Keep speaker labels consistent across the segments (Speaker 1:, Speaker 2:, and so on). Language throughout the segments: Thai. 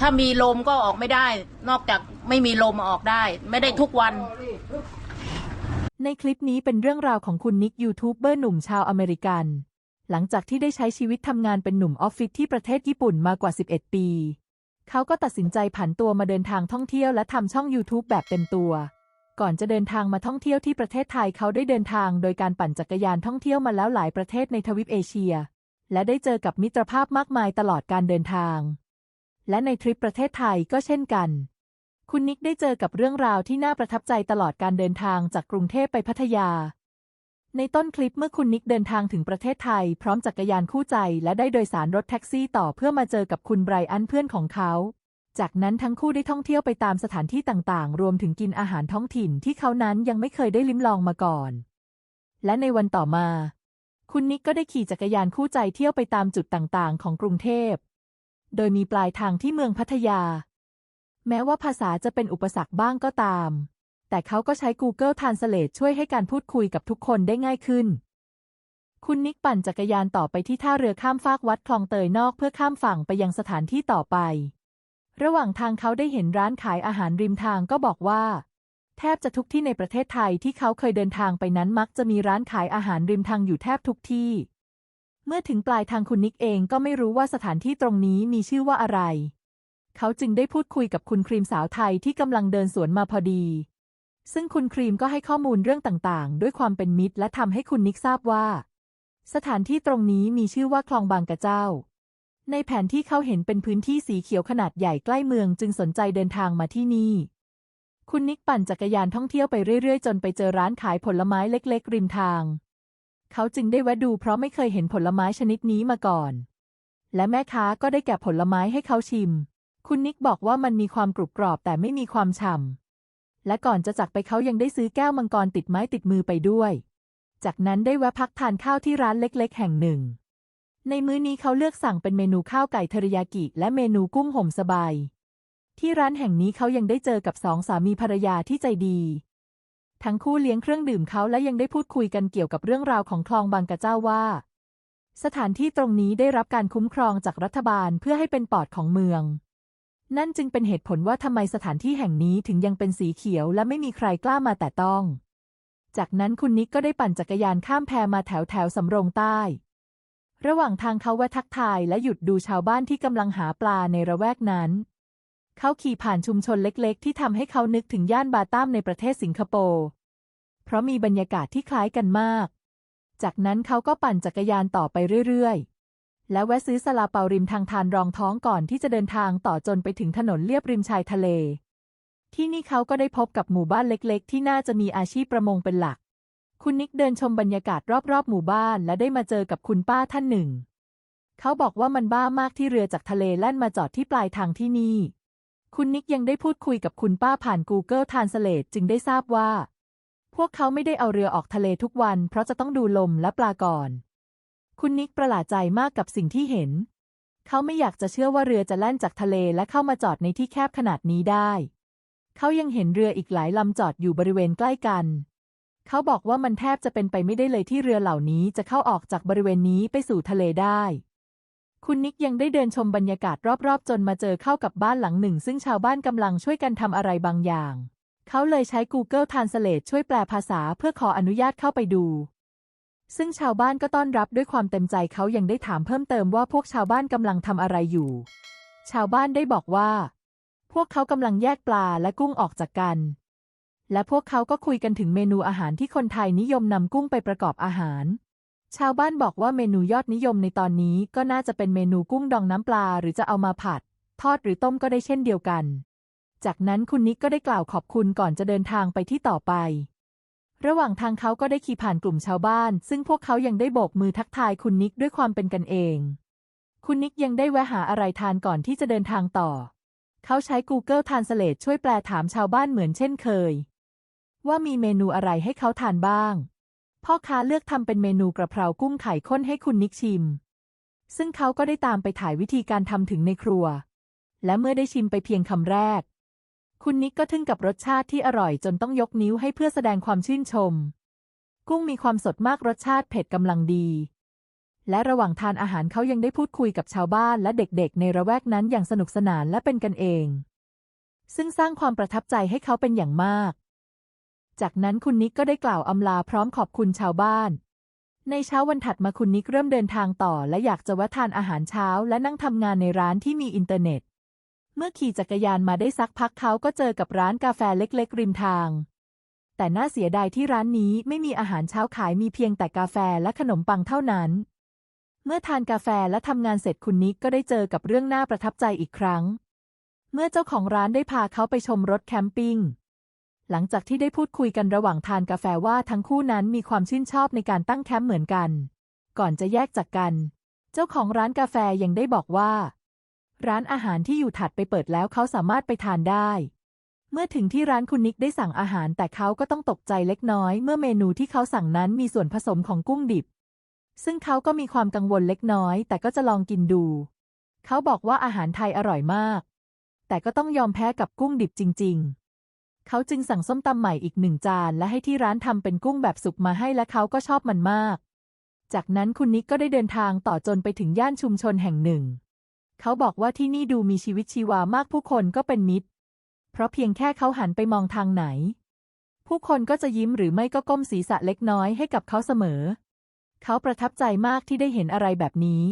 Speaker 1: ถ้ามีลมก็ออกไม่ได้ นอกจากไม่มีลมออกได้ ไม่ได้ทุกวัน
Speaker 2: ในคลิปนี้เป็นเรื่องราวของคุณนิกยูทูบเบอร์หนุ่มชาวอเมริกัน หลังจากที่ได้ใช้ชีวิตทำงานเป็นหนุ่มออฟฟิศที่ประเทศญี่ปุ่นมากว่า 11 ปี เขาก็ตัดสินใจผันตัวมาเดินทางท่องเที่ยวและทำช่อง YouTube แบบเต็มตัว ก่อนจะเดินทางมาท่องเที่ยวที่ประเทศไทยเขาได้เดินทางโดยการปั่นจักรยานท่องเที่ยวมาแล้วหลายประเทศในทวีปเอเชีย และได้เจอกับมิตรภาพมากมายตลอดการเดินทาง และในทริปประเทศไทยก็เช่นกัน คุณนิกได้เจอกับเรื่องราวที่น่าประทับใจตลอดการเดินทางจากกรุงเทพไปพัทยา ในต้นคลิปเมื่อคุณนิกเดินทางถึงประเทศไทย พร้อมจักรยานคู่ใจ และได้โดยสารรถแท็กซี่ต่อเพื่อมาเจอกับคุณไบรอันเพื่อนของเขา จากนั้นทั้งคู่ได้ท่องเที่ยวไปตามสถานที่ต่างๆ รวมถึงกินอาหารท้องถิ่นที่เขานั้นยังไม่เคยได้ลิ้มลองมาก่อน และในวันต่อมาคุณนิกก็ได้ขี่จักรยานคู่ใจเที่ยวไปตามจุดต่างๆ ของกรุงเทพ โดยมีปลายทางที่เมืองพัทยา แม้ว่าภาษาจะเป็นอุปสรรคบ้างก็ตาม แต่เขาก็ใช้ Google Translate ช่วยให้การพูดคุยกับทุกคนได้ง่ายขึ้น คุณนิกปั่นจักรยานต่อไปที่ท่าเรือข้ามฟากวัดคลองเตยนอกเพื่อข้ามฝั่งไปยังสถานที่ต่อไป ระหว่างทางเขาได้เห็นร้านขายอาหารริมทางก็บอกว่า แทบจะทุกที่ในประเทศไทยที่เขาเคยเดินทางไปนั้นมักจะมีร้านขายอาหารริมทางอยู่แทบทุกที่ เมื่อถึงปลายทางคุณนิกเองก็ไม่รู้ว่าสถานที่ตรงนี้มีชื่อว่าอะไร เขาจึงได้พูดคุยกับคุณครีมสาวไทยที่กำลังเดินสวนมาพอดี ซึ่งคุณครีมก็ให้ข้อมูลเรื่องต่างๆ ด้วยความเป็นมิตร และทำให้คุณนิกทราบว่า สถานที่ตรงนี้มีชื่อว่าคลองบางกระเจ้า ในแผนที่เขาเห็นเป็นพื้นที่สีเขียวขนาดใหญ่ใกล้เมืองจึงสนใจเดินทางมาที่นี่คุณนิกปั่นจักรยานท่องเที่ยวไปเรื่อยๆ จนไปเจอร้านขายผลไม้เล็ก ๆ ริมทาง เขาจึงได้แวะดูเพราะไม่เคยเห็นผลไม้ชนิดนี้มาก่อน และแม่ค้าก็ได้แกะผลไม้ให้เขาชิม คุณนิกบอกว่ามันมีความกรุบกรอบแต่ไม่มีความฉ่ำ และก่อนจะจากไปเขายังได้ซื้อแก้วมังกรติดไม้ติดมือไปด้วย จากนั้นได้แวะพักทานข้าวที่ร้านเล็กๆ แห่งหนึ่ง ในมื้อนี้เขาเลือกสั่งเป็นเมนูข้าวไก่เทริยากิ และเมนูกุ้งห่มสบาย ที่ร้านแห่งนี้เขายังได้เจอกับสองสามีภรรยาที่ใจดี ทั้งคู่เลี้ยงเครื่องดื่มเขาและยังได้พูดคุยกันเกี่ยวกับเรื่องราวของคลองบางกระเจ้าว่า สถานที่ตรงนี้ได้รับการคุ้มครองจากรัฐบาลเพื่อให้เป็นปอดของเมือง นั่นจึงเป็นเหตุผลว่าทำไมสถานที่แห่งนี้ถึงยังเป็นสีเขียวและไม่มีใครกล้ามาแต่ต้อง จากนั้นคุณนิกก็ได้ปั่นจักรยานข้ามแพมาแถวแถวสำโรงใต้ ระหว่างทางเขาแวะทักทายและหยุดดูชาวบ้านที่กำลังหาปลาในระแวกนั้น เขาขี่ผ่านชุมชนเล็กๆ ที่ทำให้เขานึกถึงย่านบาต้ามในประเทศสิงคโปร์ เพราะมีบรรยากาศที่คล้ายกันมาก จากนั้นเขาก็ปั่นจักรยานต่อไปเรื่อยๆ และแวะซื้อสลาเปาริมทางทานรองท้องก่อนที่จะเดินทางต่อจนไปถึงถนนเลียบริมชายทะเล ที่นี่เขาก็ได้พบกับหมู่บ้านเล็กๆ ที่น่าจะมีอาชีพประมงเป็นหลัก คุณนิกเดินชมบรรยากาศรอบๆ หมู่บ้านและได้มาเจอกับคุณป้าท่านหนึ่ง เขาบอกว่ามันบ้ามากที่เรือจากทะเลแล่นมาจอดที่ปลายทางที่นี่ คุณนิกยังได้พูดคุยกับคุณป้าผ่าน Google Translate จึงได้ทราบว่า พวกเขาไม่ได้เอาเรือออกทะเลทุกวัน เพราะจะต้องดูลมและปลาก่อน คุณนิกประหลาดใจมากกับสิ่งที่เห็น เขาไม่อยากจะเชื่อว่าเรือจะแล่นจากทะเลและเข้ามาจอดในที่แคบขนาดนี้ได้ เขายังเห็นเรืออีกหลายลำจอดอยู่บริเวณใกล้กัน เขาบอกว่ามันแทบจะเป็นไปไม่ได้เลยที่เรือเหล่านี้จะเข้าออกจากบริเวณนี้ไปสู่ทะเลได้ คุณนิกยังได้เดินชมบรรยากาศรอบๆ จนมาเจอเข้ากับบ้านหลังหนึ่ง ซึ่งชาวบ้านกำลังช่วยกันทำอะไรบางอย่าง เขาเลยใช้ Google Translate ช่วยแปลภาษาเพื่อขออนุญาตเข้าไปดู ซึ่งชาวบ้านก็ต้อนรับด้วยความเต็มใจเขายังได้ถามเพิ่มเติมว่าพวกชาวบ้านกำลังทำอะไรอยู่ ชาวบ้านได้บอกว่า พวกเขากำลังแยกปลาและกุ้งออกจากกัน และพวกเขาก็คุยกันถึงเมนูอาหารที่คนไทยนิยมนำกุ้งไปประกอบอาหาร ชาวบ้านบอกว่าเมนูยอดนิยมในตอนนี้ก็น่าจะเป็นเมนูกุ้งดองน้ำปลาหรือจะเอามาผัด ทอดหรือต้มก็ได้เช่นเดียวกัน จากนั้นคุณนิกก็ได้กล่าวขอบคุณก่อนจะเดินทางไปที่ต่อไประหว่างทางเขาก็ได้ขี่ผ่านกลุ่มชาวบ้าน ซึ่งพวกเขายังได้โบกมือทักทายคุณนิกด้วยความเป็นกันเอง คุณนิกยังได้แวะหาอะไรทานก่อนที่จะเดินทางต่อ เขาใช้ Google Translate ช่วยแปลถามชาวบ้านเหมือนเช่นเคย ว่ามีเมนูอะไรให้เขาทานบ้าง พ่อค้าเลือกทำเป็นเมนูกระเพรากุ้งไข่ข้นให้คุณนิกชิม ซึ่งเขาก็ได้ตามไปถ่ายวิธีการทำถึงในครัว และเมื่อได้ชิมไปเพียงคำแรก คุณนิกก็ทึ่งกับรสชาติที่อร่อยจนต้องยกนิ้วให้เพื่อแสดงความชื่นชม กุ้งมีความสดมากรสชาติเผ็ดกำลังดี และระหว่างทานอาหารเขายังได้พูดคุยกับชาวบ้านและเด็กๆ ในระแวกนั้นอย่างสนุกสนานและเป็นกันเอง ซึ่งสร้างความประทับใจให้เขาเป็นอย่างมาก จากนั้นคุณนิกก็ได้กล่าวอำลาพร้อมขอบคุณชาวบ้าน ในเช้าวันถัดมาคุณนิกเริ่มเดินทางต่อ และอยากจะแวะทานอาหารเช้า และนั่งทำงานในร้านที่มีอินเทอร์เน็ต เมื่อขี่จักรยานมาได้สักพักเขาก็เจอกับร้านกาแฟเล็ก ๆ ริมทาง แต่น่าเสียดายที่ร้านนี้ไม่มีอาหารเช้าขายมีเพียงแต่กาแฟและขนมปังเท่านั้น เมื่อทานกาแฟและทำงานเสร็จคุณนิกก็ได้เจอกับเรื่องน่าประทับใจอีกครั้ง เมื่อเจ้าของร้านได้พาเขาไปชมรถแคมปิ้ง หลังจากที่ได้พูดคุยกันระหว่างทานกาแฟว่าทั้งคู่นั้นมีความชื่นชอบในการตั้งแคมป์เหมือนกัน ก่อนจะแยกจากกัน เจ้าของร้านกาแฟยังได้บอกว่า ร้านอาหารที่อยู่ถัดไปเปิดแล้วเขาสามารถไปทานได้ เมื่อถึงที่ร้านคุณนิกได้สั่งอาหารแต่เขาก็ต้องตกใจเล็กน้อย เมื่อเมนูที่เขาสั่งนั้นมีส่วนผสมของกุ้งดิบ ซึ่งเขาก็มีความกังวลเล็กน้อย แต่ก็จะลองกินดู เขาบอกว่าอาหารไทยอร่อยมาก แต่ก็ต้องยอมแพ้กับกุ้งดิบจริง ๆ เขาจึงสั่งส้มตำใหม่อีกหนึ่งจานและให้ที่ร้านทำเป็นกุ้งแบบสุกมาให้และเขาก็ชอบมันมาก จากนั้นคุณนิกก็ได้เดินทางต่อจนไปถึงย่านชุมชนแห่งหนึ่ง เขาบอกว่าที่นี่ดูมีชีวิตชีวามากผู้คนก็เป็นมิตร เพราะเพียงแค่เขาหันไปมองทางไหน ผู้คนก็จะยิ้มหรือไม่ก็ก้มศีรษะเล็กน้อยให้กับเขาเสมอ เขาประทับใจมากที่ได้เห็นอะไรแบบนี้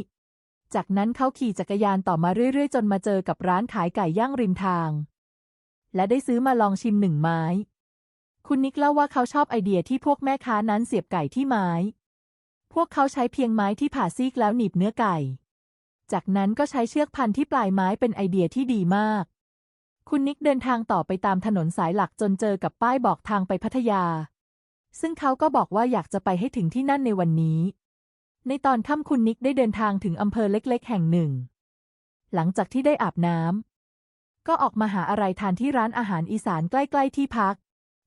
Speaker 2: จากนั้นเขาขี่จักรยานต่อมาเรื่อยๆ จนมาเจอกับร้านขายไก่ย่างริมทาง และได้ซื้อมาลองชิมหนึ่งไม้ คุณนิกเล่าว่าเขาชอบไอเดียที่พวกแม่ค้านั้นเสียบไก่ที่ไม้ พวกเขาใช้เพียงไม้ที่ผ่าซีกแล้วหนีบเนื้อไก่ จากนั้นก็ใช้เชือกพันที่ปลายไม้เป็นไอเดียที่ดีมาก คุณนิกเดินทางต่อไปตามถนนสายหลักจนเจอกับป้ายบอกทางไปพัทยา ซึ่งเขาก็บอกว่าอยากจะไปให้ถึงที่นั่นในวันนี้ ในตอนค่ำคุณนิกได้เดินทางถึงอำเภอเล็ก ๆ แห่งหนึ่ง หลังจากที่ได้อาบน้ำ ก็ออกมาหาอะไรทานที่ร้านอาหารอีสานใกล้ๆที่พัก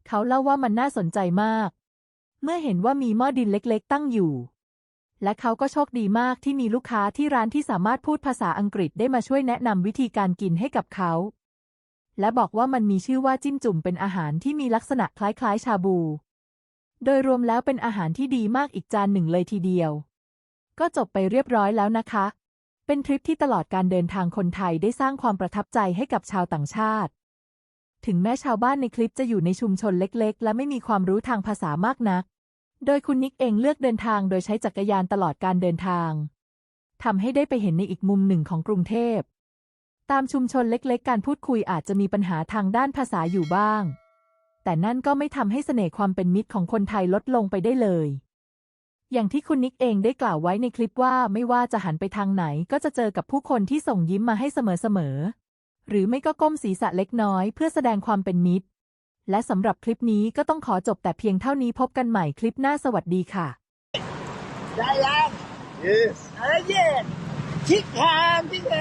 Speaker 2: เขาเล่าว่ามันน่าสนใจมาก เมื่อเห็นว่ามีหม้อดินเล็กๆ ตั้งอยู่ และเขาก็โชคดีมากที่มีลูกค้าที่ร้านที่สามารถพูดภาษาอังกฤษได้มาช่วยแนะนำวิธีการกินให้กับเขา และบอกว่ามันมีชื่อว่าจิ้มจุ่มเป็นอาหารที่มีลักษณะคล้ายๆ ชาบู โดยรวมแล้วเป็นอาหารที่ดีมากอีกจานหนึ่งเลยทีเดียว ก็จบไปเรียบร้อยแล้วนะคะ เป็นทริปที่ตลอดการเดินทางคนไทยได้สร้างความประทับใจให้กับชาวต่างชาติ ถึงแม้ชาวบ้านในคลิปจะอยู่ในชุมชนเล็กๆ และไม่มีความรู้ทางภาษามากนัก โดยคุณนิกเองเลือกเดินทางโดยใช้จักรยานตลอดการเดินทางทำให้ได้ไปเห็นในอีกมุมหนึ่งของกรุงเทพ ตามชุมชนเล็กๆ การพูดคุยอาจจะมีปัญหาทางด้านภาษาอยู่บ้าง แต่นั่นก็ไม่ทำให้เสน่ห์ความเป็นมิตรของคนไทยลดลงไปได้เลย อย่างที่คุณนิกเองได้กล่าวไว้ในคลิปว่าไม่ว่าจะหันไปทางไหนก็จะเจอกับผู้คนที่ส่งยิ้มมาให้เสมอๆ หรือไม่ก็ก้มศีรษะเล็กน้อยเพื่อแสดงความเป็นมิตร และสำหรับคลิปนี้ก็ต้องขอจบแต่เพียงเท่านี้พบกันใหม่คลิปหน้าสวัสดีค่ะ
Speaker 3: ได้ยัง
Speaker 4: Yes.
Speaker 3: เออเย่ชิดทางที่เ